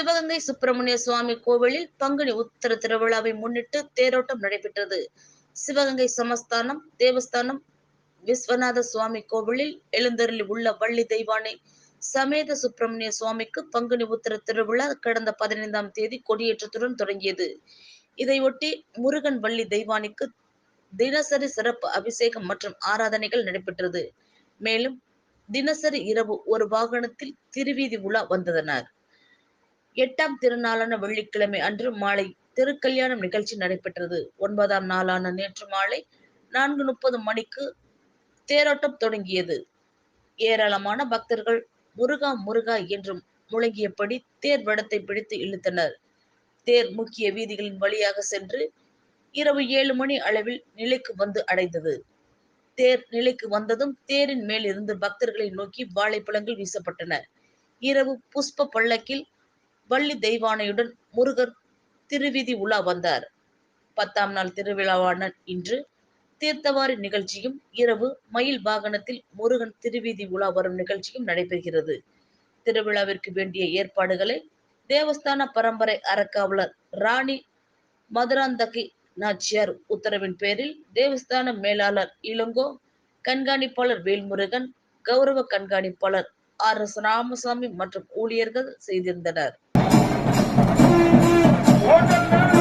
சிவகங்கை சுப்பிரமணிய சுவாமி கோவிலில் பங்குனி உத்தர திருவிழாவை முன்னிட்டு தேரோட்டம் நடைபெற்றது. சிவகங்கை சமஸ்தானம் தேவஸ்தானம் விஸ்வநாத சுவாமி கோவிலில் எழுந்தருளி உள்ள வள்ளி தெய்வானை சமேத சுப்பிரமணிய சுவாமிக்கு பங்குனி உத்தர திருவிழா கடந்த பதினைந்தாம் தேதி கொடியேற்றத்துடன் தொடங்கியது. இதையொட்டி முருகன் வள்ளி தெய்வானிக்கு தினசரி சிறப்பு அபிஷேகம் மற்றும் ஆராதனைகள் நடைபெற்றது. மேலும் தினசரி இரவு ஒரு வாகனத்தில் திருவீதி உலா வந்ததனர். எட்டாம் திருநாளான வெள்ளிக்கிழமை அன்று மாலை திருக்கல்யாணம் நிகழ்ச்சி நடைபெற்றது. ஒன்பதாம் நாளான நேற்று மாலை நான்கு முப்பது மணிக்கு தேரோட்டம் தொடங்கியது. ஏராளமான பக்தர்கள் முருகா முருகா என்றும் முழங்கியபடி தேர் வடத்தை பிடித்து இழுத்தனர். தேர் முக்கிய வீதிகளின் வழியாக சென்று இரவு ஏழு மணி அளவில் நிலைக்கு வந்து அடைந்தது. தேர் நிலைக்கு வந்ததும் தேரின் மேல் இருந்து பக்தர்களை நோக்கி வாழைப்பழங்கள் வீசப்பட்டன. இரவு புஷ்ப பள்ளக்கில் வள்ளி தெய்வானையுடன் முருகர் திருவிதி உலா வந்தார். பத்தாம் நாள் திருவிழாவான இன்று தீர்த்தவாரி நிகழ்ச்சியும் இரவு மயில் வாகனத்தில் முருகன் திருவீதி உலா வரும் நிகழ்ச்சியும் நடைபெறுகிறது. திருவிழாவிற்கு வேண்டிய ஏற்பாடுகளை தேவஸ்தான பரம்பரை அறக்காவலர் ராணி மதுராந்தகி நாச்சியார் உத்தரவின் பேரில் தேவஸ்தான மேலாளர் இளங்கோ கண்காணிப்பாளர் வேல்முருகன் கௌரவ கண்காணிப்பாளர் ஆர் எஸ் ராமசாமி மற்றும் ஊழியர்கள் செய்திருந்தனர். What the